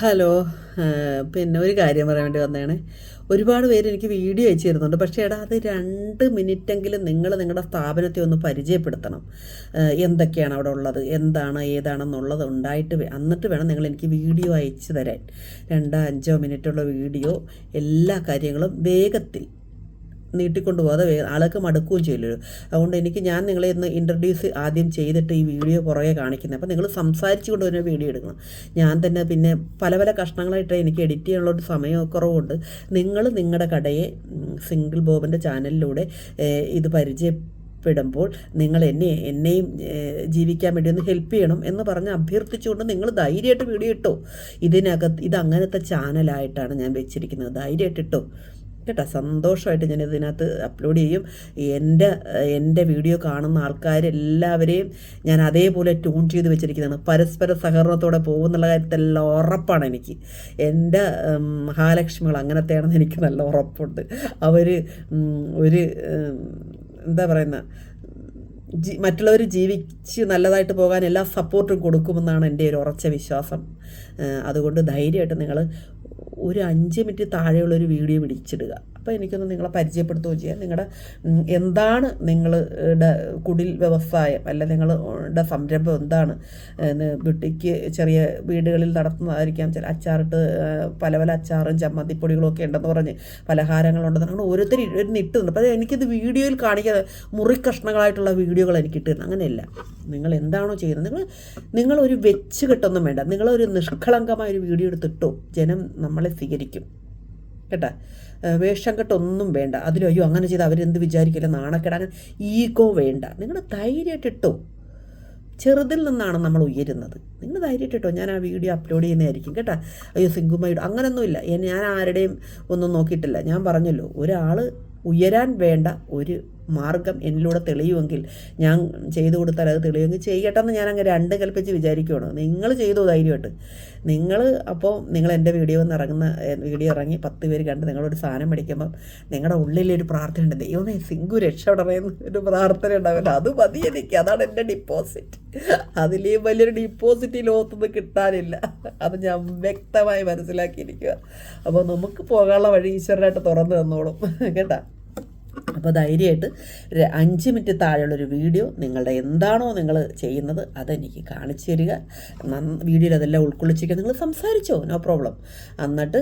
Hello പിന്നെ ഒരു കാര്യം പറയാൻ വേണ്ടി വന്നതാണ്. ഒരുപാട് പേര് എനിക്ക് വീഡിയോ അയച്ചു തരുന്നുണ്ട് പക്ഷേ എടാ അത് രണ്ട് മിനിറ്റെങ്കിലും നിങ്ങൾ നിങ്ങളുടെ സ്ഥാപനത്തെ ഒന്ന് പരിചയപ്പെടുത്തണം. എന്തൊക്കെയാണ് അവിടെ ഉള്ളത്? എന്താണ് ഏതാണെന്നുള്ളത് ഉണ്ടായിട്ട് എന്നിട്ട് വേണം നിങ്ങൾ എനിക്ക് വീഡിയോ അയച്ചു തരാൻ. രണ്ടോ അഞ്ചോ മിനിറ്റുള്ള വീഡിയോ എല്ലാ കാര്യങ്ങളും വേഗത്തിൽ നീട്ടിക്കൊണ്ട് പോകാതെ ആൾക്ക് മടുക്കുകയും ചെയ്യില്ലല്ലോ. അതുകൊണ്ട് എനിക്ക് ഞാൻ നിങ്ങളെ ഇന്ന് ഇൻട്രൊഡ്യൂസ് ആദ്യം ചെയ്തിട്ട് ഈ വീഡിയോ പുറകെ കാണിക്കുന്നത്. അപ്പോൾ നിങ്ങൾ സംസാരിച്ചു കൊണ്ട് തന്നെ വീഡിയോ എടുക്കണം. ഞാൻ തന്നെ പിന്നെ പല പല കഷ്ണങ്ങളായിട്ട് എനിക്ക് എഡിറ്റ് ചെയ്യാനുള്ള ഒരു സമയക്കുറവുണ്ട്. നിങ്ങൾ നിങ്ങളുടെ കടയെ സിംഗിൾ ബോബിന്റെ ചാനലിലൂടെ ഇത് ഇത് പരിചയപ്പെടുമ്പോൾ നിങ്ങൾ എന്നെ എന്നെയും ജീവിക്കാൻ വേണ്ടി ഒന്ന് ഹെൽപ്പ് ചെയ്യണം എന്ന് പറഞ്ഞ് അഭ്യർത്ഥിച്ചുകൊണ്ട് നിങ്ങൾ ധൈര്യമായിട്ട് വീഡിയോ ഇട്ടോ. ഇതിനകത്ത് ഇത് അങ്ങനത്തെ ചാനലായിട്ടാണ് ഞാൻ വെച്ചിരിക്കുന്നത്. ധൈര്യമായിട്ട് ഇട്ടോ. കേട്ടോ സന്തോഷമായിട്ട് ഞാൻ ഇതിനകത്ത് അപ്ലോഡ് ചെയ്യും. എന്റെ എന്റെ വീഡിയോ കാണുന്ന ആൾക്കാരെല്ലാവരെയും ഞാൻ അതേപോലെ ട്യൂൺ ചെയ്ത് വെച്ചിരിക്കുന്നതാണ്. പരസ്പര സഹകരണത്തോടെ പോകുന്നുള്ള കാര്യത്തിലെല്ലാം ഉറപ്പാണ് എനിക്ക്. എന്റെ മഹാലക്ഷ്മികൾ അങ്ങനത്തെയാണെന്ന് എനിക്ക് നല്ല ഉറപ്പുണ്ട്. അവർ ഒരു എന്താ പറയുന്ന? മറ്റുള്ളവർ ജീവിച്ച് നല്ലതായിട്ട് പോകാൻ എല്ലാ സപ്പോർട്ടും കൊടുക്കുമെന്നാണ് എന്റെ ഒരു ഉറച്ച വിശ്വാസം. അതുകൊണ്ട് ധൈര്യമായിട്ട് നിങ്ങൾ ഒരു അഞ്ച് മിനിറ്റ് താഴെയുള്ളൊരു വീഡിയോ പിടിച്ചിടുക. അപ്പോൾ എനിക്കൊന്ന് നിങ്ങളെ പരിചയപ്പെടുത്തുകയും ചെയ്യാം. നിങ്ങളുടെ എന്താണ് നിങ്ങളുടെ കുടിൽ വ്യവസായം? അല്ല നിങ്ങളുടെ സംരംഭം എന്താണ്? വീട്ടിക്ക് ചെറിയ വീടുകളിൽ നടത്തുന്നതായിരിക്കാം. ചില അച്ചാറിട്ട് പല പല അച്ചാറും ചമ്മന്തിപ്പൊടികളും ഒക്കെ ഉണ്ടെന്ന് പറഞ്ഞ് പലഹാരങ്ങളുണ്ടെന്ന് അങ്ങനെ ഓരോരുത്തർ ഇട്ടുന്നുണ്ട് അപ്പോൾ എനിക്കിത് വീഡിയോയിൽ കാണിക്കാതെ മുറി കഷ്ണങ്ങളായിട്ടുള്ള വീഡിയോകൾ എനിക്ക് ഇട്ടിരുന്നു അങ്ങനെയല്ല. നിങ്ങൾ എന്താണോ ചെയ്യുന്നത്? നിങ്ങൾ നിങ്ങളൊരു വെച്ച് കെട്ടൊന്നും വേണ്ട. നിങ്ങളൊരു നിഷ്കളങ്കമായ ഒരു വീഡിയോ എടുത്തിട്ടോ. ജനം നമ്മളെ സ്വീകരിക്കും. കേട്ടാ? വേഷം കെട്ടൊന്നും വേണ്ട. അതിലും അയ്യോ അങ്ങനെ ചെയ്ത് അവരെന്ത് വിചാരിക്കില്ല നാണക്കേട്. അങ്ങനെ ഈഗോ വേണ്ട. നിങ്ങൾ ധൈര്യമായിട്ട് ഇട്ടോ ചെറുതിൽ നിന്നാണ് നമ്മൾ ഉയരുന്നത്. നിങ്ങൾ ധൈര്യമായിട്ട് ഞാൻ ആ വീഡിയോ അപ്ലോഡ് ചെയ്യുന്നതായിരിക്കും. കേട്ടോ? അയ്യോ സിംഗുമായിട്ട് അങ്ങനൊന്നുമില്ല ഞാൻ ആരുടെയും ഒന്നും നോക്കിയിട്ടില്ല. ഞാൻ പറഞ്ഞല്ലോ ഒരാൾ ഉയരാൻ വേണ്ട ഒരു മാർഗം എന്നിലൂടെ തെളിയുമെങ്കിൽ ഞാൻ ചെയ്തു കൊടുത്താൽ അത് തെളിയുമെങ്കിൽ ചെയ്യട്ടെ എന്ന് ഞാൻ അങ്ങനെ രണ്ട് കൽപ്പിച്ച് വിചാരിക്കുകയാണ് നിങ്ങൾ ചെയ്തു ധൈര്യമായിട്ട്. നിങ്ങൾ അപ്പോൾ നിങ്ങൾ എന്റെ വീഡിയോ എന്ന് ഇറങ്ങുന്ന വീഡിയോ ഇറങ്ങി പത്ത് പേര് കണ്ട് നിങ്ങളൊരു സാധനം മേടിക്കുമ്പം നിങ്ങളുടെ ഉള്ളിലൊരു പ്രാർത്ഥന ഉണ്ട് ദൈവമേ സിംഗു രക്ഷപ്പെടണമെന്ന് ഒരു പ്രാർത്ഥന ഉണ്ടാവില്ല. അത് മതി എനിക്ക്. അതാണ് എന്റെ ഡിപ്പോസിറ്റ് അതിലേ വലിയൊരു ഡിപ്പോസിറ്റ് ലോകത്തുനിന്ന് കിട്ടാനില്ല. അത് ഞാൻ വ്യക്തമായി മനസ്സിലാക്കിയിരിക്കുക അപ്പോൾ നമുക്ക് പോകാനുള്ള വഴി ഈശ്വരനായിട്ട് തുറന്നു തന്നോളും. കേട്ടാ? അപ്പോൾ ധൈര്യമായിട്ട് ഒരു അഞ്ച് മിനിറ്റ് താഴെയുള്ളൊരു വീഡിയോ നിങ്ങളുടെ എന്താണോ നിങ്ങൾ ചെയ്യുന്നത് അതെനിക്ക് കാണിച്ചു തരിക. വീഡിയോയിൽ അതെല്ലാം ഉൾക്കൊള്ളിച്ചിരിക്കുക. നിങ്ങൾ സംസാരിച്ചോ നോ പ്രോബ്ലം. എന്നിട്ട്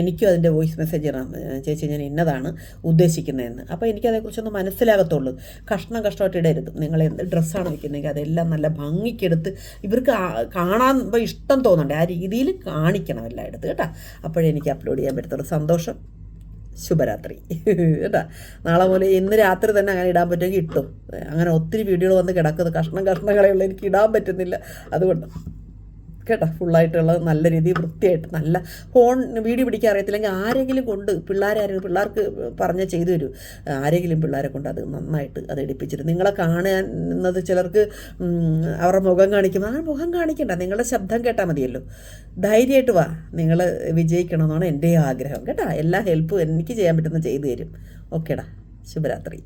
എനിക്കും അതിന്റെ വോയിസ് മെസ്സേജ് ഇടാം. ചേച്ചി ഞാൻ ഇന്നതാണ് ഉദ്ദേശിക്കുന്നതെന്ന്. അപ്പോൾ എനിക്കതേക്കുറിച്ചൊന്ന് മനസ്സിലാകത്തുള്ളൂ. കഷ്ണം കഷ്ടമായിട്ട് ഇടരുത്. നിങ്ങൾ എന്ത് ഡ്രസ്സാണ് വയ്ക്കുന്നതെങ്കിൽ അതെല്ലാം നല്ല ഭംഗിക്കെടുത്ത് ഇവർക്ക് കാണാൻ ഇഷ്ടം തോന്നണ്ടേ ആ രീതിയിൽ കാണിക്കണം എല്ലായിടത്ത് കേട്ടോ. അപ്പോഴെനിക്ക് അപ്ലോഡ് ചെയ്യാൻ പറ്റത്തുള്ളൂ. സന്തോഷം. ശുഭരാത്രി. കേട്ടാ? നാളെ പോലെ ഇന്ന് രാത്രി തന്നെ അങ്ങനെ ഇടാൻ പറ്റുമെങ്കിൽ ഇട്ടു അങ്ങനെ ഒത്തിരി വീഡിയോകൾ വന്ന് കിടക്കുന്നത് കഷ്ണം കഷ്ണങ്ങളെ ഉള്ള. എനിക്ക് ഇടാൻ പറ്റുന്നില്ല. അതുകൊണ്ട് കേട്ടോ ഫുള്ളായിട്ടുള്ളത് നല്ല രീതിയിൽ വൃത്തിയായിട്ട് നല്ല ഫോൺ വീഡിയോ പിടിക്കാൻ അറിയത്തില്ലെങ്കിൽ ആരെങ്കിലും കൊണ്ട് പിള്ളേരെ ആരെങ്കിലും പിള്ളേർക്ക് പറഞ്ഞ് ചെയ്തു തരൂ. ആരെങ്കിലും പിള്ളേരെ കൊണ്ട് അത് നന്നായിട്ട് അത് എടുപ്പിച്ചിട്ട് നിങ്ങളെ കാണുന്നത് ചിലർക്ക് അവരുടെ മുഖം കാണിക്കുമ്പോൾ ആ മുഖം കാണിക്കണ്ട നിങ്ങളുടെ ശബ്ദം കേട്ടാൽ മതിയല്ലോ. ധൈര്യമായിട്ട് വാ നിങ്ങൾ വിജയിക്കണമെന്നാണ് എന്റെ ആഗ്രഹം. കേട്ടോ എല്ലാ ഹെൽപ്പും എനിക്ക് ചെയ്യാൻ പറ്റുന്ന ചെയ്തു തരും. ഓക്കേടാ ശുഭരാത്രി.